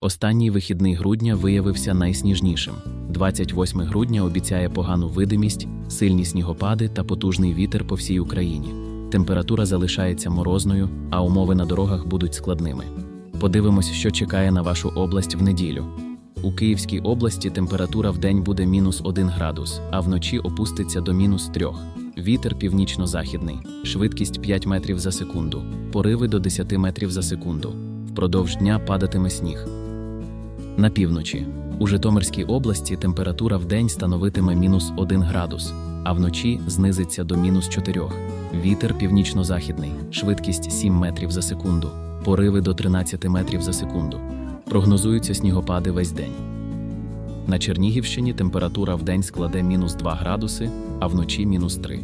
Останній вихідний грудня виявився найсніжнішим. 28 грудня обіцяє погану видимість, сильні снігопади та потужний вітер по всій Україні. Температура залишається морозною, а умови на дорогах будуть складними. Подивимось, що чекає на вашу область в неділю. У Київській області температура в день буде мінус 1 градус, а вночі опуститься до мінус 3. Вітер північно-західний, швидкість 5 метрів за секунду, пориви до 10 метрів за секунду. Впродовж дня падатиме сніг. На півночі. У Житомирській області температура в день становитиме мінус 1 градус, а вночі знизиться до мінус 4. Вітер північно-західний, швидкість 7 метрів за секунду, пориви до 13 метрів за секунду. Прогнозуються снігопади весь день. На Чернігівщині температура в день складе мінус 2 градуси, а вночі мінус 3.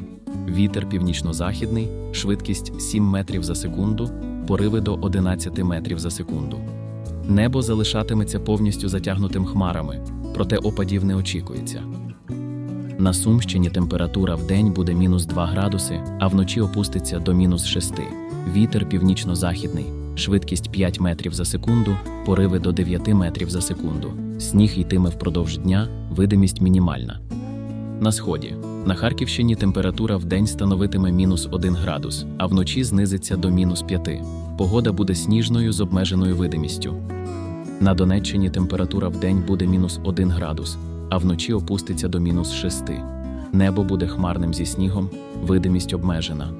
Вітер північно-західний, швидкість 7 метрів за секунду, пориви до 11 метрів за секунду. Небо залишатиметься повністю затягнутим хмарами, проте опадів не очікується. На Сумщині температура в день буде мінус 2 градуси, а вночі опуститься до мінус 6. Вітер північно-західний, швидкість 5 метрів за секунду, пориви до 9 метрів за секунду. Сніг йтиме впродовж дня, видимість мінімальна. На сході. На Харківщині температура в день становитиме мінус 1 градус, а вночі знизиться до мінус 5. Погода буде сніжною з обмеженою видимістю. На Донеччині температура в день буде мінус 1 градус, а вночі опуститься до мінус 6. Небо буде хмарним зі снігом, видимість обмежена.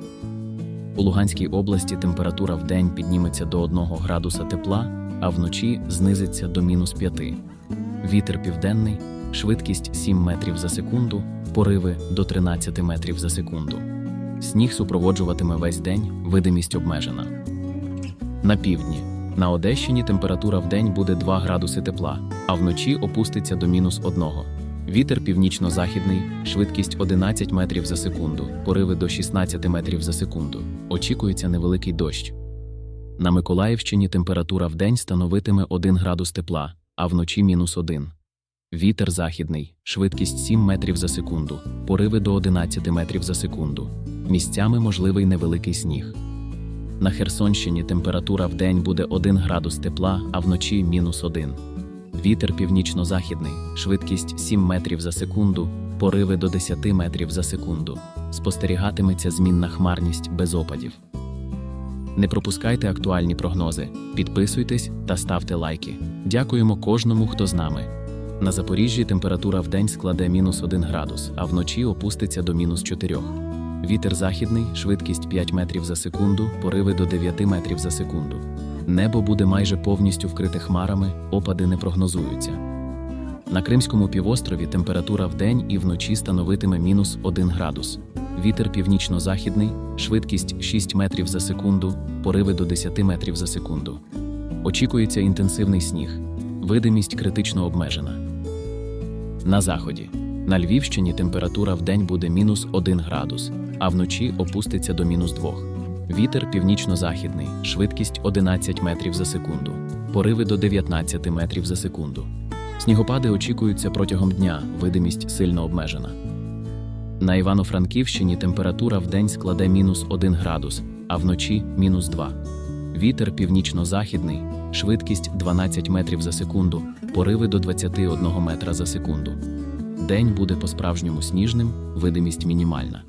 У Луганській області температура в день підніметься до 1 градуса тепла, а вночі знизиться до мінус 5. Вітер південний, швидкість 7 метрів за секунду, пориви до 13 метрів за секунду. Сніг супроводжуватиме весь день, видимість обмежена. На півдні. На Одещині температура в день буде 2 градуси тепла, а вночі опуститься до мінус 1. Вітер північно-західний, швидкість 11 метрів за секунду, пориви до 16 метрів за секунду. Очікується невеликий дощ. На Миколаївщині температура в день становитиме 1 градус тепла, а вночі мінус 1. Вітер західний, швидкість 7 метрів за секунду, пориви до 11 метрів за секунду. Місцями можливий невеликий сніг. На Херсонщині температура в день буде 1 градус тепла, а вночі мінус 1. Вітер північно-західний, швидкість 7 метрів за секунду, пориви до 10 метрів за секунду. Спостерігатиметься змінна хмарність без опадів. Не пропускайте актуальні прогнози, підписуйтесь та ставте лайки. Дякуємо кожному, хто з нами. На Запоріжжі температура в день складе мінус 1 градус, а вночі опуститься до мінус 4. Вітер західний, швидкість 5 метрів за секунду, пориви до 9 метрів за секунду. Небо буде майже повністю вкрите хмарами, опади не прогнозуються. На Кримському півострові температура вдень і вночі становитиме мінус 1 градус. Вітер північно-західний, швидкість 6 метрів за секунду, пориви до 10 метрів за секунду. Очікується інтенсивний сніг, видимість критично обмежена. На заході. На Львівщині температура вдень буде мінус 1 градус, а вночі опуститься до мінус 2. Вітер північно-західний, швидкість 11 метрів за секунду, пориви до 19 метрів за секунду. Снігопади очікуються протягом дня, видимість сильно обмежена. На Івано-Франківщині температура вдень складе мінус 1 градус, а вночі мінус 2. Вітер північно-західний, швидкість 12 метрів за секунду, пориви до 21 метра за секунду. День буде по-справжньому сніжним, видимість мінімальна.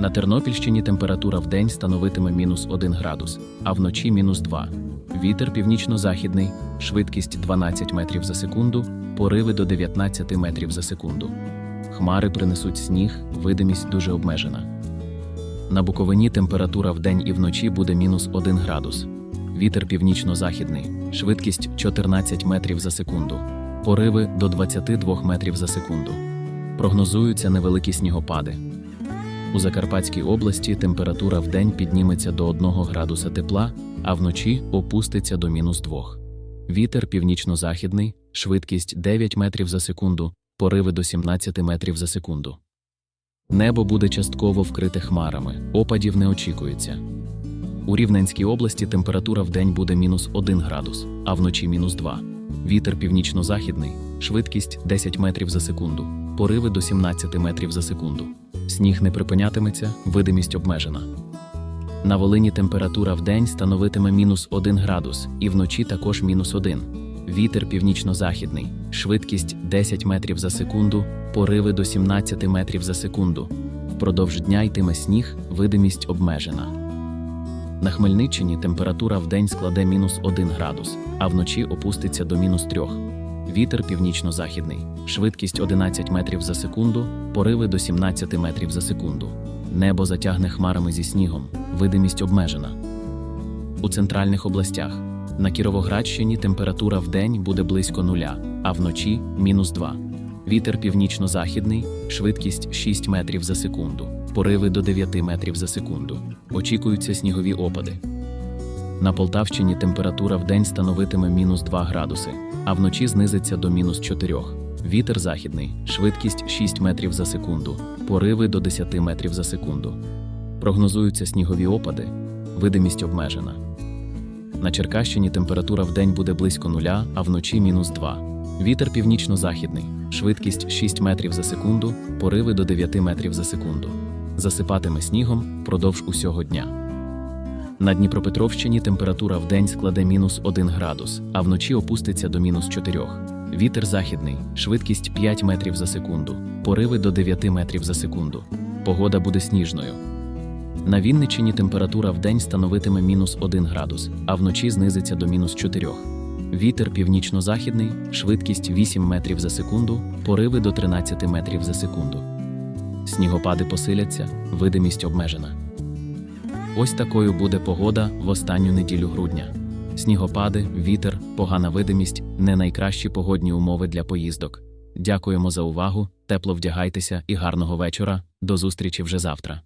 На Тернопільщині температура вдень становитиме мінус 1 градус, а вночі мінус 2. Вітер північно-західний, швидкість 12 метрів за секунду, пориви до 19 метрів за секунду. Хмари принесуть сніг, видимість дуже обмежена. На Буковині температура вдень і вночі буде мінус 1 градус. Вітер північно-західний, швидкість 14 метрів за секунду, пориви до 22 метрів за секунду. Прогнозуються невеликі снігопади. У Закарпатській області температура вдень підніметься до 1 градуса тепла, а вночі опуститься до мінус 2. Вітер північно-західний, швидкість 9 метрів за секунду, пориви до 17 метрів за секунду. Небо буде частково вкрите хмарами, опадів не очікується. У Рівненській області температура вдень буде мінус 1 градус, а вночі мінус 2. Вітер північно-західний, швидкість 10 метрів за секунду, пориви до 17 метрів за секунду. Сніг не припинятиметься, видимість обмежена. На Волині температура вдень становитиме мінус 1 градус, і вночі також мінус 1. Вітер північно-західний, швидкість 10 метрів за секунду, пориви до 17 метрів за секунду. Впродовж дня йтиме сніг, видимість обмежена. На Хмельниччині температура вдень складе мінус 1 градус, а вночі опуститься до мінус 3. Вітер північно-західний, швидкість 11 метрів за секунду, пориви до 17 метрів за секунду. Небо затягне хмарами зі снігом, видимість обмежена. У центральних областях на Кіровоградщині температура вдень буде близько нуля, а вночі мінус 2. Вітер північно-західний, швидкість 6 метрів за секунду, пориви до 9 метрів за секунду. Очікуються снігові опади. На Полтавщині температура вдень становитиме мінус 2 градуси, а вночі знизиться до мінус 4. Вітер західний, швидкість 6 метрів за секунду, пориви до 10 метрів за секунду. Прогнозуються снігові опади, видимість обмежена. На Черкащині температура вдень буде близько нуля, а вночі мінус 2. Вітер північно-західний, швидкість 6 метрів за секунду, пориви до 9 метрів за секунду. Засипатиме снігом впродовж усього дня. На Дніпропетровщині температура вдень складе мінус 1 градус, а вночі опуститься до мінус 4. Вітер західний, швидкість 5 метрів за секунду, пориви до 9 метрів за секунду. Погода буде сніжною. На Вінниччині температура вдень становитиме мінус 1 градус, а вночі знизиться до мінус 4. Вітер північно-західний, швидкість 8 метрів за секунду, пориви до 13 метрів за секунду. Снігопади посиляться, видимість обмежена. Ось такою буде погода в останню неділю грудня. Снігопади, вітер, погана видимість не найкращі погодні умови для поїздок. Дякуємо за увагу, тепло вдягайтеся і гарного вечора. До зустрічі вже завтра.